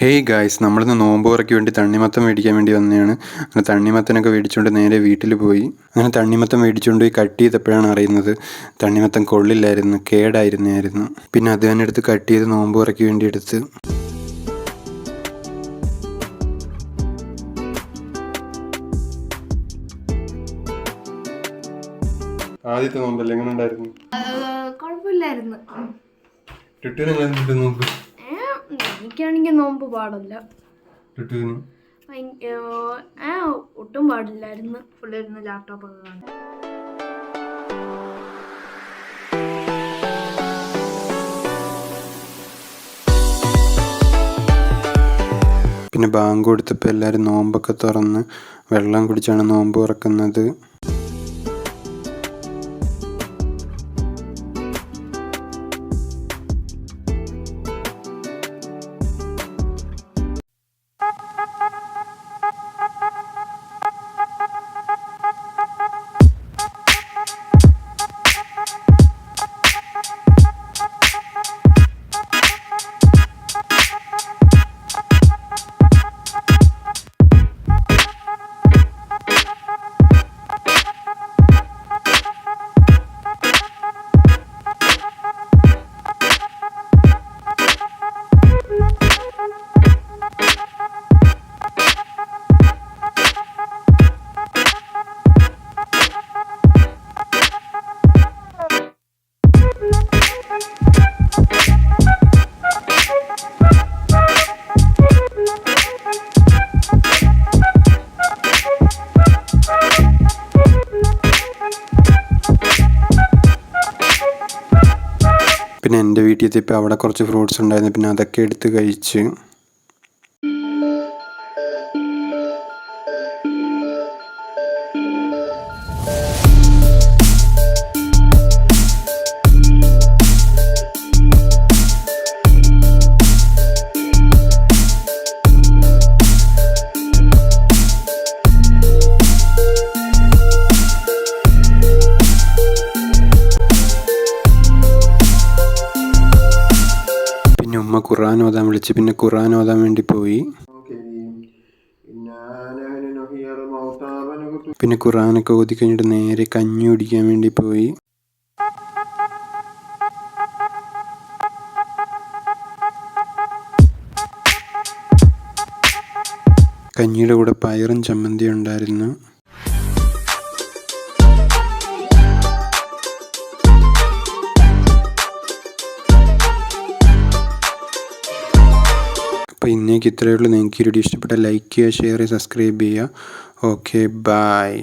Hey guys നമ്മളിന്ന് നോമ്പ് തുറയ്ക്ക് വേണ്ടി തണ്ണിമത്തം മേടിക്കാൻ വേണ്ടി വന്നതാണ്. അങ്ങനെ തണ്ണിമത്തനൊക്കെ മേടിച്ചുകൊണ്ട് നേരെ വീട്ടിൽ പോയി. അങ്ങനെ തണ്ണിമത്തം മേടിച്ചുകൊണ്ട് പോയി കട്ട് ചെയ്തപ്പോഴാണ് അറിയുന്നത് തണ്ണിമത്തം കൊള്ളില്ലായിരുന്നു കേടായിരുന്നായിരുന്നു. പിന്നെ അത് തന്നെ എടുത്ത് കട്ട് ചെയ്ത് നോമ്പ് തുറയ്ക്ക് വേണ്ടി എടുത്ത്. ആദ്യത്തെ നോമ്പല്ലേ? എങ്ങനെ ഉണ്ടായിരുന്നു? കുഴപ്പമില്ലായിരുന്നു. എനിക്കാണെങ്കിൽ നോമ്പ് പാടില്ല. ഏ, ഒട്ടും പാടില്ലായിരുന്നു. ഫുള്ളിരുന്ന് ലാപ്ടോപ്പ് ഒക്കെ കാണാൻ പിന്നെ ബാങ്ക് കൊടുത്തപ്പോൾ എല്ലാവരും നോമ്പൊക്കെ തുറന്ന് വെള്ളം കുടിച്ചാണ് നോമ്പ് തുറക്കുന്നത്. പിന്നെ എന്റെ വീട്ടിൽ എത്തിയപ്പോൾ അവിടെ കുറച്ച് ഫ്രൂട്ട്സ് ഉണ്ടായിരുന്നു. പിന്നെ അതൊക്കെ എടുത്ത് കഴിച്ച് ഉമ്മ ഖുർആൻ ഓതാൻ വിളിച്ച്. പിന്നെ ഖുർആൻ ഓതാൻ വേണ്ടി പോയി. പിന്നെ ഖുർആനൊക്കെ ഓതി കഴിഞ്ഞിട്ട് നേരെ കഞ്ഞി കുടിക്കാൻ വേണ്ടി പോയി. കഞ്ഞിയുടെ കൂടെ പയറും ചമ്മന്തി ഉണ്ടായിരുന്നു. അപ്പോൾ ഇന്നേക്ക് ഇത്രയേ ഉള്ളൂ. നിങ്ങൾക്ക് ഈ വീഡിയോ ഇഷ്ടപ്പെട്ടാൽ ലൈക്ക് ചെയ്യുക ഷെയർ ചെയ്യുക സബ്സ്ക്രൈബ് ചെയ്യുക. Okay bye